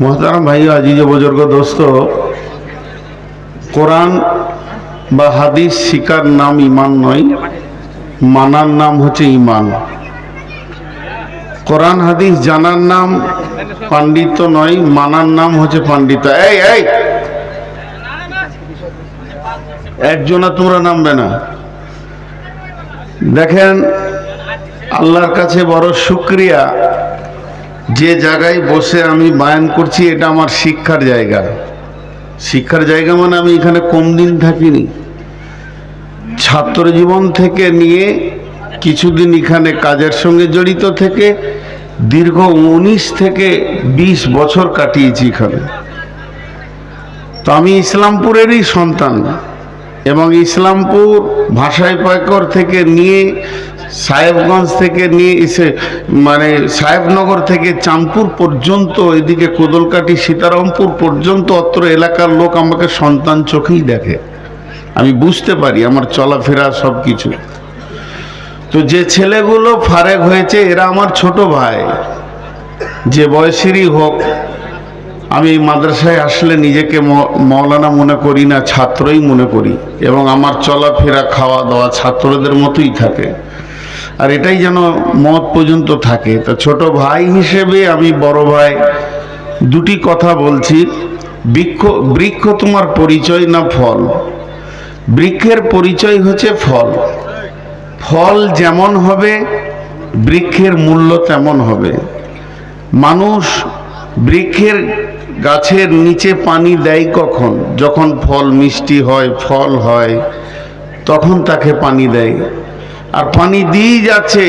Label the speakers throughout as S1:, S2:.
S1: মোহতারাম ভাই আজিজ বুজুর্গ দোস্ত, কোরআন বা হাদিস শিকার নাম ইমান নয়, মানার নাম হচ্ছে ইমান। কোরআন, হাদিস জানার নাম পাণ্ডিত্য নয়, মানার নাম হচ্ছে পাণ্ডিত্য। এই এই! একজনা তোমরা নামবে না। দেখেন, আল্লাহর কাছে বড় শুক্রিয়া। যে জায়গায় বসে আমি বায়ান করছি, এটা আমার শিক্ষার জায়গা। শিক্ষার জায়গা মানে আমি এখানে কম দিন থাকিনি। ছাত্র জীবন থেকে নিয়ে কিছুদিন এখানে কাজের সঙ্গে জড়িত থেকে দীর্ঘ উনিশ থেকে ২০ বছর কাটিয়েছি এখানে। তো আমি ইসলামপুরেরই সন্তান এবং ইসলামপুর ভাষায় পাকর থেকে নিয়ে সাহেবগঞ্জ থেকে নিয়ে এসে মানে সাহেবনগর থেকে চাঁদপুর পর্যন্ত, এদিকে কোদলকাটি সীতারামপুর পর্যন্ত অত্র এলাকার লোক আমাকে সন্তান চোখেই দেখে। আমি বুঝতে পারি আমার চলাফেরা সব কিছু তো যে ছেলেগুলো ফারেক হয়েছে, এরা আমার ছোট ভাই। যে বয়সেরই হোক, আমি মাদ্রাসায় আসলে নিজেকে মৌলানা মনে করি না, ছাত্রই মনে করি। এবং আমার চলাফেরা খাওয়া দাওয়া ছাত্রদের মতোই থাকে। আর এটাই যেন মত পর্যন্ত থাকে। তা ছোট ভাই হিসেবে আমি বড় ভাই দুটি কথা বলছি। বৃক্ষ বৃক্ষ তোমার পরিচয় না ফল? বৃক্ষের পরিচয় হচ্ছে ফল। ফল যেমন হবে, বৃক্ষের মূল্য তেমন হবে। মানুষ বৃক্ষের গাছের নিচে পানি দেয় কখন? যখন ফল মিষ্টি হয়, ফল হয়, তখন তাকে পানি দেয়। আর পানি দিয়ে যাচ্ছে।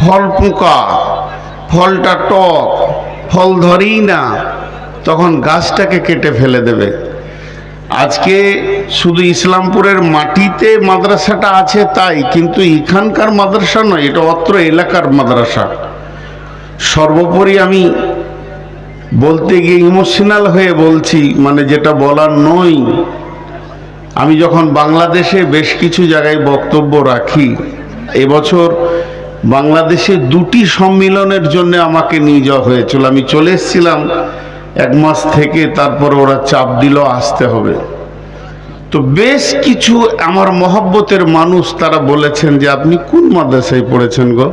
S1: ফল পোকা, ফলটা টক, ফল ধরেই না। তখন গাছটাকে কেটে ফেলে দেবে। আজকে শুধু ইসলামপুরের মাটিতে মাদ্রাসাটা আছে তাই, কিন্তু এখানকার মাদ্রাসা নয়, এটা অত্র এলাকার মাদ্রাসা। সর্বোপরি আমি বলতে গিয়ে ইমোশনাল হয়ে বলছি মানে যেটা বলার নয়। আমি যখন বাংলাদেশে বেশ কিছু জায়গায় বক্তব্য রাখি এবছর বাংলাদেশে দুটি সম্মিলনের জন্য আমাকে নিয়ে যাওয়া হয়েছিল। আমি চলে এসেছিলাম এক মাস থেকে, তারপর ওরা চাপ দিল, আসতে হবে। তো বেশ কিছু আমার মহব্বতের মানুষ তারা বলেছেন যে, আপনি কোন মাদ্রাসায় পড়েছেন গো?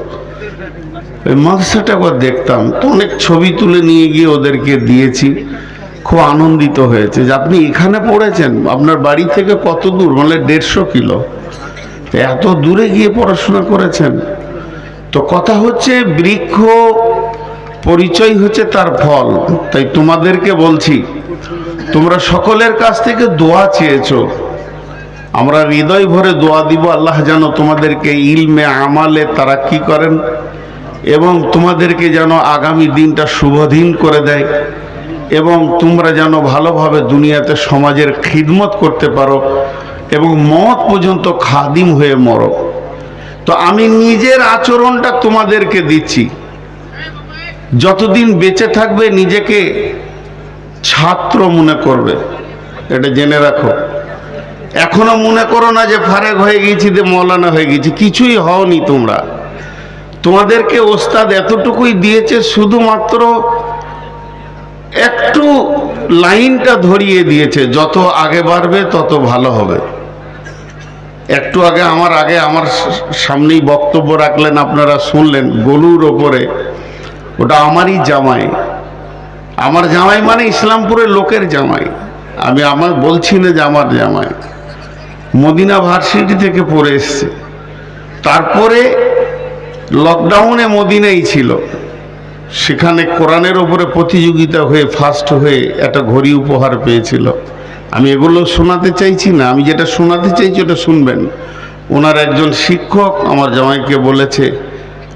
S1: ওই মাদ্রাসাটা একবার দেখতাম। তো অনেক ছবি তুলে নিয়ে গিয়ে ওদেরকে দিয়েছি। খুব আনন্দিত হয়েছে যে, আপনি এখানে পড়েছেন? আপনার বাড়ি থেকে কত দূর? মানে দেড়শো কিলো। এত দূরে গিয়ে পড়াশোনা করেছেন। তো কথা হচ্ছে, বৃক্ষ পরিচয় হচ্ছে তার ফল। তাই তোমাদেরকে বলছি, তোমরা সকলের কাছ থেকে দোয়া চেয়েছো। আমরা হৃদয় ভরে দোয়া দিব, আল্লাহ যেন তোমাদেরকে ইলমে আমালে তারা কি করেন এবং তোমাদেরকে যেন আগামী দিনটা শুভদিন করে দেয় এবং তোমরা যেন ভালোভাবে দুনিয়াতে সমাজের খিদমত করতে পারো। এবং মত পর্যন্ত খাদিম হয়ে মরো। তো আমি নিজের আচরণটা তোমাদেরকে দিচ্ছি। যতদিন বেঁচে থাকবে নিজেকে ছাত্র মনে করবে। এটা জেনে রাখো। এখনও মনে করো না যে ফারেক হয়ে গেছি যে মৌলানা হয়ে গেছি কিছুই হওনি তোমরা। তোমাদেরকে ওস্তাদ এতটুকুই দিয়েছে, শুধুমাত্র একটু লাইনটা ধরিয়ে দিয়েছে, যত আগে বাড়বে তত ভালো হবে। একটু আগে আমার আগে আমার সামনেই বক্তব্য রাখলেন আপনারা শুনলেন গলুর ওপরে। ওটা আমারই জামাই। আমার জামাই মানে ইসলামপুরের লোকের জামাই। আমি আমার বলছি না যে আমার জামাই। মদিনা ভার্সিটি থেকে পড়ে এসছে। তারপরে লকডাউনে মদিনাই ছিল। সেখানে কোরআনের ওপরে প্রতিযোগিতা হয়ে ফার্স্ট হয়ে একটা ঘড়ি উপহার পেয়েছিল। আমি এগুলো শোনাতে চাইছি না। আমি যেটা শোনাতে চাইছি, ওটা শুনবেন। ওনার একজন শিক্ষক আমার জামাইকে বলেছে,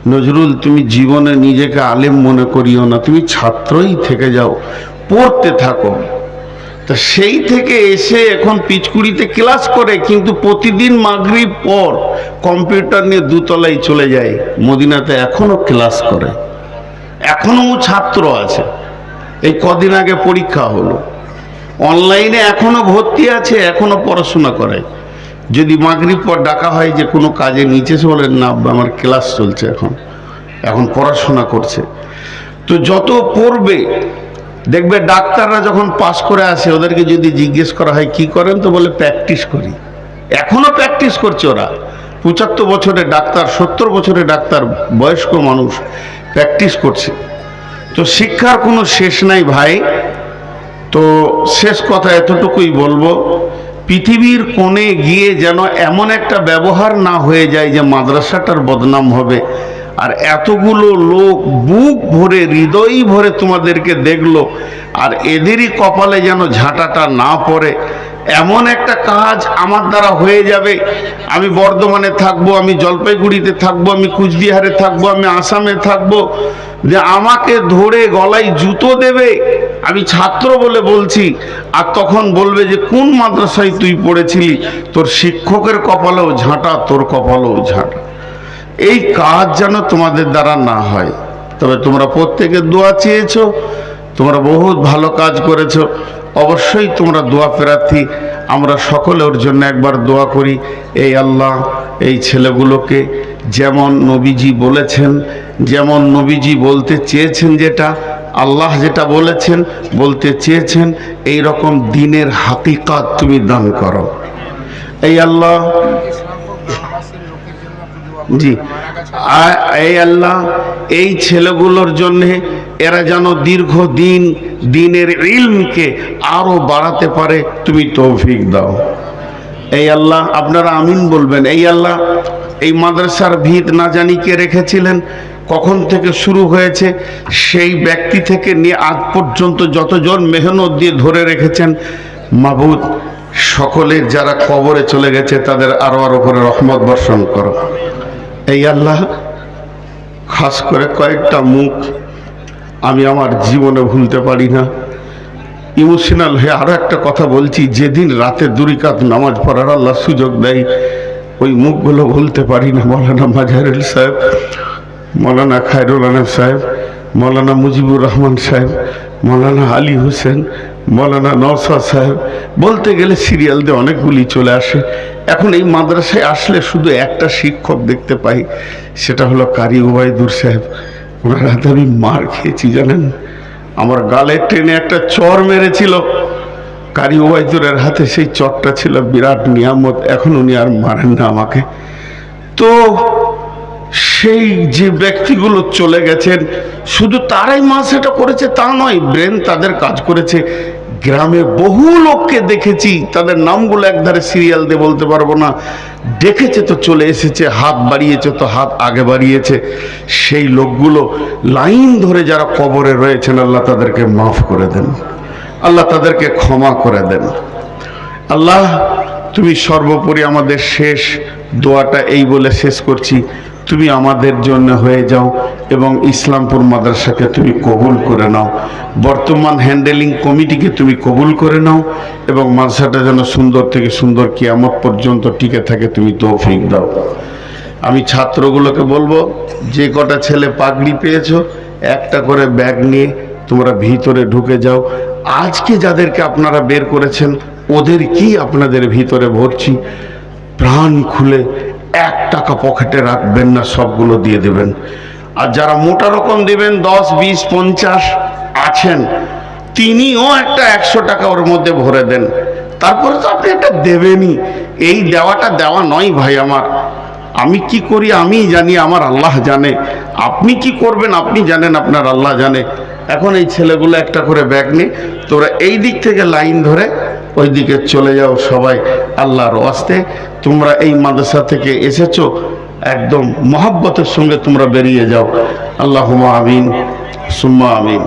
S1: নজরুল, তুমি জীবনে নিজেকে আলেম মনে করিও না। তুমি ছাত্রই থেকে যাও, পড়তে থাকো। তা সেই থেকে এসে এখন পিচকুড়িতে ক্লাস করে, কিন্তু প্রতিদিন মাগরিব পর কম্পিউটার নিয়ে দুতলায় চলে যায়। মদিনাতে এখনও ক্লাস করে। এখনও ছাত্র আছে। এই কদিন আগে পরীক্ষা হলো। অনলাইনে এখনও ভর্তি আছে, এখনও পড়াশোনা করে। যদি মাগরিব পর ডাকা হয় যে কোনো কাজে নিচে বলেন, না, আমার ক্লাস চলছে এখন এখন পড়াশোনা করছে। তো যত পড়বে, দেখবে ডাক্তাররা যখন পাশ করে আসে, ওদেরকে যদি জিজ্ঞেস করা হয়, কি করেন? তো বলে, প্র্যাকটিস করি। এখনও প্র্যাকটিস করছে ওরা। পঁচাত্তর বছরের ডাক্তার, সত্তর বছরের ডাক্তার, বয়স্ক মানুষ প্র্যাকটিস করছে। তো শিক্ষার কোনো শেষ নাই ভাই। তো শেষ কথা এতটুকুই বলব, পৃথিবীর কোণে গিয়ে যেন এমন একটা ব্যবহার না হয়ে যায় যে মাদ্রাসাটার বদনাম হবে। আর এতগুলো লোক বুক ভরে, হৃদয় ভরে তোমাদেরকে দেখল, আর এদেরই কপালে যেন ঝাঁটাটা না পড়ে। এমন একটা কাজ আমার দ্বারা হয়ে যাবে। আমি বর্ধমানে থাকব, আমি জলপাইগুড়িতে থাকব, আমি কুচবিহারে থাকব, আমি আসামে থাকব। যে আমাকে ধরে গলায় জুতো দেবে আমি ছাত্র বলে বলছি, আর তখন বলবে যে, কোন মাদ্রাসায় তুই পড়েছিলি? তোর শিক্ষকের কপালেও ঝাঁটা, তোর কপালেও ঝাঁটা। এই কাজ যেন তোমাদের দ্বারা না হয়। তবে তোমরা প্রত্যেকে দোয়া চেয়েছো, তোমরা বহুত ভালো কাজ করেছ। অবশ্যই তোমরা দোয়া প্রার্থী, আমরা সকলে ওর জন্য একবার দোয়া করি, এই আল্লাহ, এই ছেলেগুলোকে যেমন নবীজি বলেছেন, যেমন নবীজি বলতে চেয়েছেন যেটা আল্লাহ যেটা বলেছেন, বলতে চেয়েছেন এই রকম দিনের হাকিকাত তুমি দান করো। এই আল্লাহ, জি এই আল্লাহ, এই ছেলেগুলোর জন্যে এরা যেন দীর্ঘদিন দিনের ইলমকে আরও বাড়াতে পারে, তুমি তৌফিক দাও। এই আল্লাহ, আপনারা আমিন বলবেন, এই আল্লাহ, এই মাদ্রাসার ভিত না জানি কে রেখেছিলেন কখন থেকে শুরু হয়েছে, সেই ব্যক্তি থেকে নিয়ে আজ পর্যন্ত যতজন মেহনত দিয়ে ধরে রেখেছেন, মাবুদ সকলের যারা কবরে চলে গেছে, তাদের আরও আরও করে রহমত বর্ষণ করো। এই আল্লাহ, খাস করে কয়েকটা মুখ আমি আমার জীবনে ভুলতে পারি না। ইমোশনাল হয়ে আরও একটা কথা বলছি, যেদিন রাতে দুরিকাত নামাজ পড়ার আল্লাহ সুযোগ দেয়, ওই মুখগুলো ভুলতে পারি না, মৌলানা মাজারুল সাহেব। মৌলানা খায়রুল আনব সাহেব, মৌলানা মুজিবুর রহমান সাহেব, মৌলানা আলী হোসেন, মৌলানা নওসা সাহেব, বলতে গেলে সিরিয়াল দিয়ে অনেকগুলি চলে আসে। এখন এই মাদ্রাসায় আসলে শুধু একটা শিক্ষক দেখতে পাই, সেটা হলো কারি ওবায়দুর সাহেব। ওনার হাতে আমি মার খেয়েছি, জানেন? আমার গালে ট্রেনে একটা চর মেরেছিল। কারি ওবায়দুরের হাতে সেই চরটা ছিল বিরাট নিয়ামত, এখন উনি আর মারেন না আমাকে। তো সেই যে ব্যক্তিগুলো চলে গেছেন, শুধু তারাই মা সেটা করেছে তা নয়, ব্রেন তাদের কাজ করেছে। গ্রামে বহু লোককে দেখেছি, তাদের নামগুলো একধারে সিরিয়াল দিয়ে বলতে পারব না। দেখেছে তো চলে এসেছে, হাত বাড়িয়েছে তো হাত আগে বাড়িয়েছে। সেই লোকগুলো লাইন ধরে যারা কবরে রয়েছেন, আল্লাহ তাদেরকে মাফ করে দেন। আল্লাহ তাদেরকে ক্ষমা করে দেন। আল্লাহ, তুমি সর্বোপরি আমাদের শেষ দোয়াটা এই বলে শেষ করছি। তুমি আমাদের জন্য হয়ে যাও এবং ইসলামপুর মাদ্রাসাকে তুমি কবুল করে নাও। বর্তমান হ্যান্ডেলিং কমিটিকে তুমি কবুল করে নাও এবং মাদ্রাসাটা যেন সুন্দর থেকে সুন্দর কিয়ামত পর্যন্ত টিকে থাকে তুমি তৌফিক দাও। আমি ছাত্রগুলোকে বলব, যে কটা ছেলে পাগড়ি পেয়েছ, একটা করে ব্যাগ নিয়ে তোমরা ভিতরে ঢুকে যাও। আজকে যাদেরকে আপনারা বের করেছেন, ওদের কি আপনাদের ভিতরে ভরছি? প্রাণ খুলে এক টাকা পকেটে রাখবেন না, সবগুলো দিয়ে দেবেন। আর যারা মোটা রকম দেবেন, দশ, বিশ, পঞ্চাশ আছেন, তিনিও একটা একশো টাকা ওর মধ্যে ভরে দেন। তারপরে তো আপনি একটা দেবেনই। এই দেওয়াটা দেওয়া নয় ভাই আমার। আমি কি করি আমি জানি, আমার আল্লাহ জানে। আপনি কি করবেন আপনি জানেন, আপনার আল্লাহ জানে। এখন এই ছেলেগুলো একটা করে ব্যাগ নিয়ে তোরা এই দিক থেকে লাইন ধরে ওই দিকে চলে যাও সবাই আল্লাহর ওয়াস্তে। তোমরা এই মাদ্রাসা থেকে এসেছ, একদম মহাব্বতের সঙ্গে তোমরা বেরিয়ে যাও। আল্লাহ আমিন, সুম্মা আমিন।